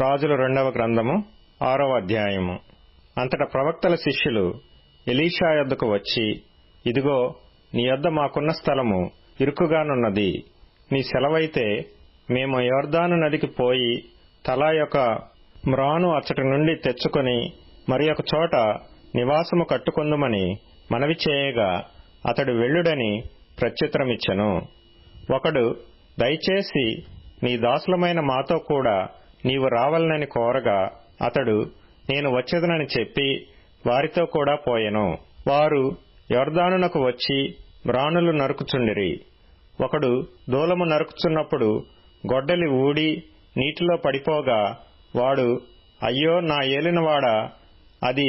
రాజుల రెండవ గ్రంథము ఆరవ అధ్యాయము. అంతట ప్రవక్తల శిష్యులు ఎలీషా యొద్దకు వచ్చి ఇదిగో నీ యొద్ద మాకున్న స్థలము ఇరుకుగానున్నది. నీ సెలవైతే మేము యోర్దాను నదికి పోయి తలా యొక్క మ్రాను అచ్చటి నుండి తెచ్చుకొని మరి ఒక చోట నివాసము కట్టుకొందుమని మనవి చేయగా అతడు వెళ్ళుడని ప్రత్యుత్తరమిచ్చెను. ఒకడు దయచేసి నీ దాసులమైన మాతో కూడా నీవు రావాలనని కోరగా అతడు నేను వచ్చేదనని చెప్పి వారితో కూడా పోయెను. వారు యొర్దానునకు వచ్చి మ్రానులు నరుకుచుండిరి. ఒకడు దూలము నరుకుచున్నప్పుడు గొడ్డలి ఊడి నీటిలో పడిపోగా వాడు అయ్యో నా ఏలినవాడా అది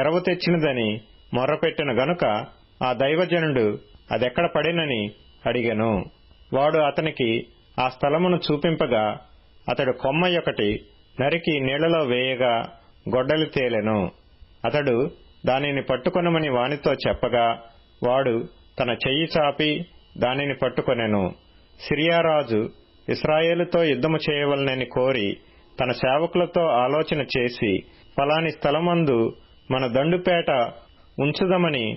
ఎరవు తెచ్చినదని మొర్రపెట్టిన గనుక ఆ దైవజనుడు అదెక్కడ పడినని అడిగెను. వాడు అతనికి ఆ స్థలమును చూపింపగా అతడు కొమ్మ ఒకటి నరికి నీళ్ళలో వేయగా గొడ్డలి తేలెను. అతడు దానిని పట్టుకొనమని వానితో చెప్పగా వాడు తన చెయ్యి చాపి దానిని పట్టుకొనెను. సిరియారాజు ఇస్రాయేలుతో యుద్ధము చేయవలనని కోరి తన సేవకులతో ఆలోచన చేసి ఫలాని స్థలమందు మన దండుపేట ఉంచుదమని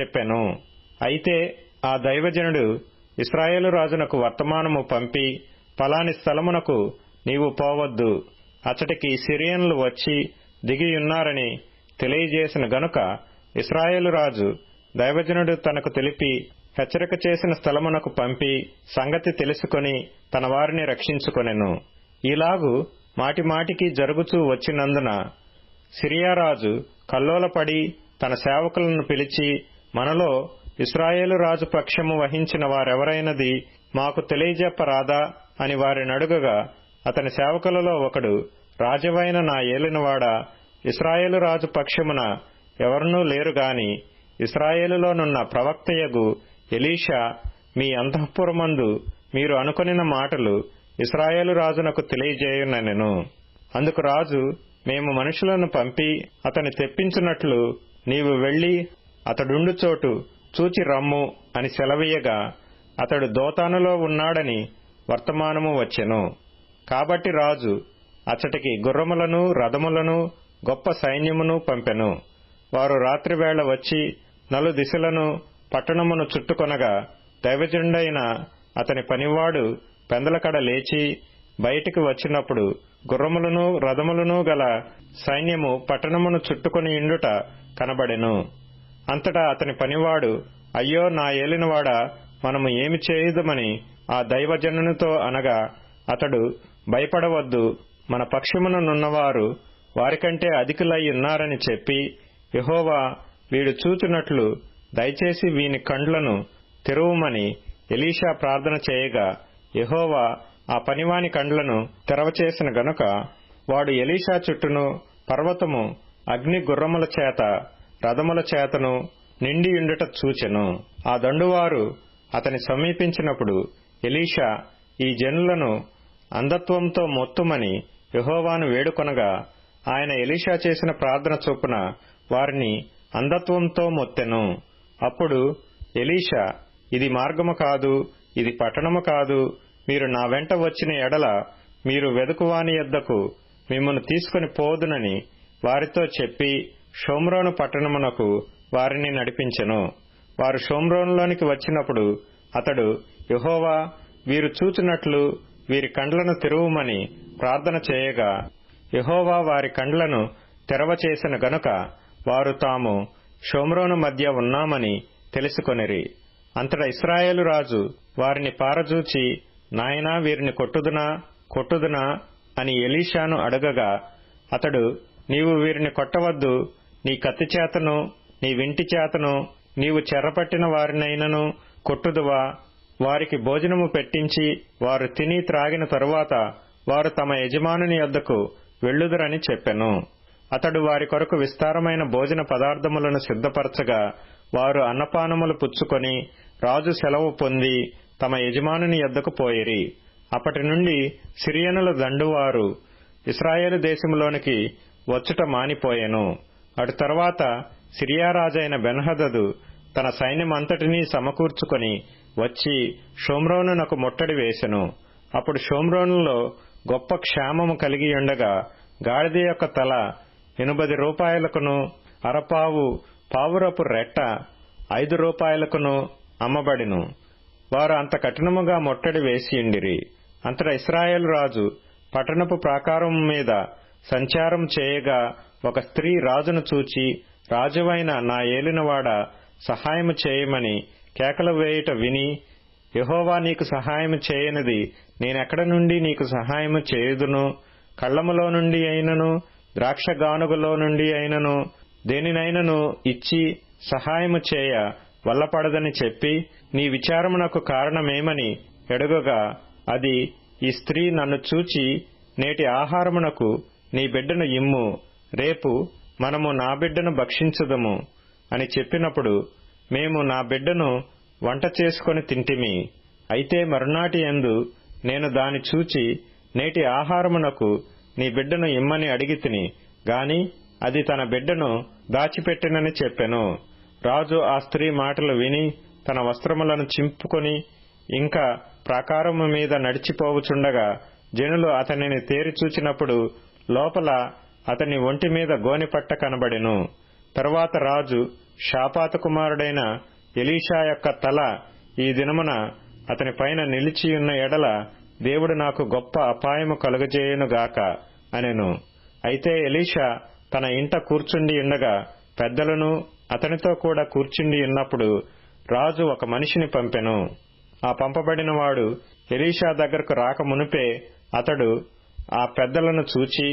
చెప్పెను. అయితే ఆ దైవజనుడు ఇస్రాయేలు రాజునకు వర్తమానము పంపి ఫలాని స్థలమునకు నీవు పోవద్దు. అతడికి సిరియన్లు వచ్చి దిగియున్నారని తెలియజేసిన గనుక ఇస్రాయేలు రాజు దైవజనుడు తనకు తెలిపి హెచ్చరిక చేసిన స్థలమునకు పంపి సంగతి తెలుసుకొని తన వారిని రక్షించుకొనెను. ఇలాగు మాటిమాటికి జరుగుచూ వచ్చినందున సిరియారాజు కల్లోలపడి తన సేవకులను పిలిచి మనలో ఇస్రాయేలు రాజు పక్షము వహించిన వారెవరైనది మాకు తెలియజెప్పరాదా అని వారినడుగగా అతని సేవకులలో ఒకడు రాజవైన నా ఏలినవాడ ఇస్రాయేలు రాజు పక్షమున ఎవరునూ లేరుగాని ఇస్రాయేలులోనున్న ప్రవక్తయగు ఎలీషా మీ అంతఃపురమందు మీరు అనుకొనిన మాటలు ఇస్రాయేలు రాజునకు తెలియజేయుననెను. అందుకు రాజు మేము మనుషులను పంపి అతని తెప్పించున్నట్లు నీవు వెళ్ళి అతడుండు చోటు చూచి రమ్ము అని సెలవీయగా అతడు దోతానులో ఉన్నాడని వర్తమానము వచ్చెను. కాబట్టి రాజు అచ్చటికి గుర్రములను రథములను గొప్ప సైన్యమును పంపెను. వారు రాత్రివేళ వచ్చి నలు దిశలను పట్టణమును చుట్టుకొనగా దైవజుండైన అతని పనివాడు పెందలకడ లేచి బయటికి వచ్చినప్పుడు గుర్రములను రథములను గల సైన్యము పట్టణమును చుట్టుకొని ఇండుట కనబడెను. అంతటా అతని పనివాడు అయ్యో నా ఏలినవాడా మనము ఏమి చేయుదమని ఆ దైవజనునితో అనగా అతడు భయపడవద్దు. మన పక్షముననున్నవారు వారికంటే అధికులై ఉన్నారని చెప్పి యహోవా వీడు చూచినట్లు దయచేసి వీని కండ్లను తెరువుమని ఎలీషా ప్రార్థన చేయగా యహోవా ఆ పనివాని కండ్లను తెరవచేసిన గనుక వాడు ఎలీషా చుట్టూను పర్వతము అగ్ని గుర్రముల చేత రథముల చేతను నిండియుండుట చూచెను. ఆ దండువారు అతని సమీపించినప్పుడు ఎలీషా ఈ జనులను అంధత్వంతో మొత్తుమని యహోవాను వేడుకొనగా ఆయన ఎలీషా చేసిన ప్రార్థన చొప్పున వారిని అంధత్వంతో మొత్తెను. అప్పుడు ఎలీషా ఇది మార్గము కాదు ఇది పట్టణము కాదు మీరు నా వెంట వచ్చిన ఎడల మీరు వెదుకువాని యొద్దకు మిమ్మను తీసుకుని పోదునని వారితో చెప్పి షోమ్రోను పట్టణమునకు వారిని నడిపించెను. వారు షోమ్రోన్లోనికి వచ్చినప్పుడు అతడు యహోవా వీరు చూచినట్లు వీరి కండ్లను తెరువుమని ప్రార్థన చేయగా యహోవా వారి కండ్లను తెరవచేసిన గనుక వారు తాము షోమ్రోను మధ్య ఉన్నామని తెలుసుకొనిరి. అంతటా ఇస్రాయేలు రాజు వారిని పారజూచి నాయనా వీరిని కొట్టుదునా? కొట్టుదునా? అని ఎలీషాను అడగగా అతడు నీవు వీరిని కొట్టవద్దు. నీ కత్తి చేతను నీ వింటి చేతను నీవు చెరపట్టిన వారినైనను కొట్టుదువా? వారికి భోజనము పెట్టించి వారు తిని త్రాగిన తరువాత వారు తమ యజమానుని యొద్దకు వెళ్ళుదురని చెప్పెను. అతడు వారి కొరకు విస్తారమైన భోజన పదార్థములను సిద్ధపరచగా వారు అన్నపానములు పుచ్చుకొని రాజు సెలవు పొంది తమ యజమానుని యొద్దకు పోయిరి. అప్పటి నుండి సిరియనుల దండువారు ఇస్రాయేలు దేశంలోనికి వచ్చుట మానిపోయెను. అటు తర్వాత సిరియారాజైన బెన్హదదు తన సైన్యమంతటినీ సమకూర్చుకొని వచ్చి షోమ్రోనునకు ముట్టడి వేసెను. అప్పుడు షోమ్రోనులో గొప్ప క్షేమము కలిగి ఉండగా గాడిద యొక్క తల ఎనుబది రూపాయలకును అరపావు పావురపు రెట్ట ఐదు రూపాయలకును అమ్మబడిను. వారు అంత కఠినముగా ముట్టడి వేసియుండిరి అంతట ఇస్రాయేల్ రాజు పట్టణపు ప్రాకారం మీద సంచారం చేయగా ఒక స్త్రీ రాజును చూచి రాజువైన నా ఏలినవాడ సహాయము చేయమని కేకలు వేయుట విని యహోవా నీకు సహాయము చేయనిది. నేనెక్కడ నుండి నీకు సహాయము చేయుదును? కళ్ళములో నుండి అయినను ద్రాక్ష గానుగలో నుండి అయినను దేనినైనను ఇచ్చి సహాయము చేయ వల్లపడదని చెప్పి నీ విచారమునకు కారణమేమని ఎడుగగా అది ఈ స్త్రీ నన్ను చూచి నేటి ఆహారమునకు నీ బిడ్డను ఇమ్ము. రేపు మనము నా బిడ్డను భక్షించుదము. అని చెప్పినప్పుడు మేము నా బిడ్డను వంట చేసుకొని తింటిమి. అయితే మరునాటి ఎందు నేను దాని చూచి నేటి ఆహారమునకు నీ బిడ్డను ఇమ్మని అడిగి తిని గాని అది తన బిడ్డను దాచిపెట్టినని చెప్పెను. రాజు ఆ స్త్రీ మాటలు విని తన వస్త్రములను చింపుకొని ఇంకా ప్రాకారము మీద నడిచిపోవుచుండగా జనులు అతనిని తేరి చూచినప్పుడు లోపల అతని ఒంటి మీద గోనిపట్ట కనబడెను. తరువాత రాజు షాపాత కుమారుడైన ఎలీషా యొక్క తల ఈ దినమున అతని పైన నిలిచియున్న ఎడల దేవుడు నాకు గొప్ప అపాయము కలుగజేయునుగాక అనెను. అయితే ఎలీషా తన ఇంట కూర్చుండి ఉండగా పెద్దలను అతనితో కూడా కూర్చుండి ఉన్నప్పుడు రాజు ఒక మనిషిని పంపెను. ఆ పంపబడినవాడు ఎలీషా దగ్గరకు రాక మునిపే అతడు ఆ పెద్దలను చూచి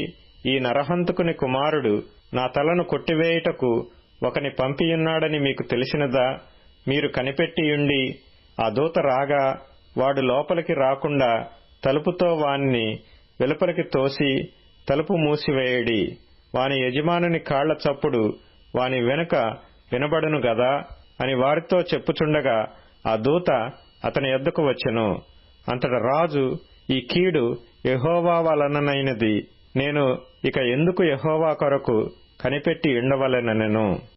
ఈ నరహంతకుని కుమారుడు నా తలను కొట్టివేయుటకు ఒకని పంపియున్నాడని మీకు తెలిసినదా? మీరు కనిపెట్టియుండి ఆ దూత రాగా వాడు లోపలికి రాకుండా తలుపుతో వాణ్ణి వెలుపలికి తోసి తలుపు మూసివేయడి. వాని యజమానుని కాళ్ళ చప్పుడు వాని వెనుక వినబడును గదా? అని వారితో చెప్పుచుండగా ఆ దూత అతని ఎద్దుకు వచ్చెను. అంతట రాజు ఈ కీడు యహోవా వలననైనది. నేను ఇక ఎందుకు యహోవా కొరకు కనిపెట్టి ఉండవలెనెను